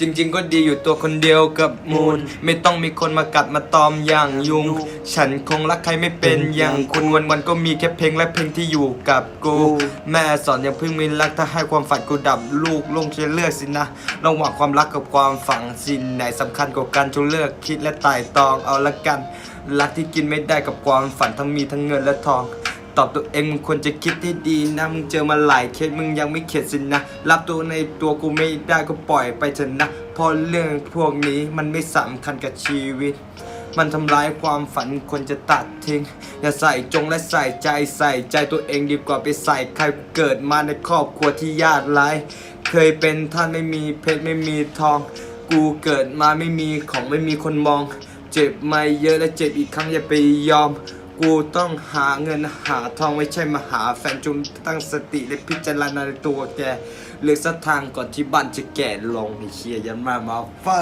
จริง ๆ ก็ดีอยู่ตัวคนเดียวกับมูล ไม่ต้องมีคนมากัดมาตอมอย่างยุง ฉันคงรักใครไม่เป็นอย่างคุณวันๆก็มีแค่เพลงและเพลงที่อยู่กับกู แม่สอนอย่าเพิ่งมีรักถ้าให้ความฝันกูดับลูกลงจะเลือกสินะระหว่างความรักกับความฝังสิ่งไหนสำคัญกว่ากันจงเลือกคิดและไต่ตองเอาละกัน รักที่กินไม่ได้กับความฝันทั้งมีทั้งเงินและทอง ตอบตัวเองมึงควรจะคิดให้ดีนะมึงเจอมาหลายเคสมึงยังไม่เข็ดสินะรับตัวในตัวกูไม่ได้ก็ปล่อยไปเถอะนะเพราะเรื่องพวกนี้มันไม่สำคัญกับชีวิต มันทำร้ายความฝันควรจะตัดทิ้ง อย่าใส่จงและใส่ใจใส่ใจตัวเองดีกว่าไปใส่ใครเกิดมาในครอบครัวที่ยากไร้เคยเป็นท่านไม่มีเพชรไม่มีทอง กูเกิดมาไม่มีของไม่มีคนมอง เจ็บมาเยอะและเจ็บอีกครั้งอย่าไปยอม กูต้องหาเงินหาทองไม่ใช่มาหาแฟนจุนตั้งสติและพิจารณาในตัวแกเลือกสักทางก่อนที่บ้านจะแก่ลงไอ้เชียยันมามาเฟ้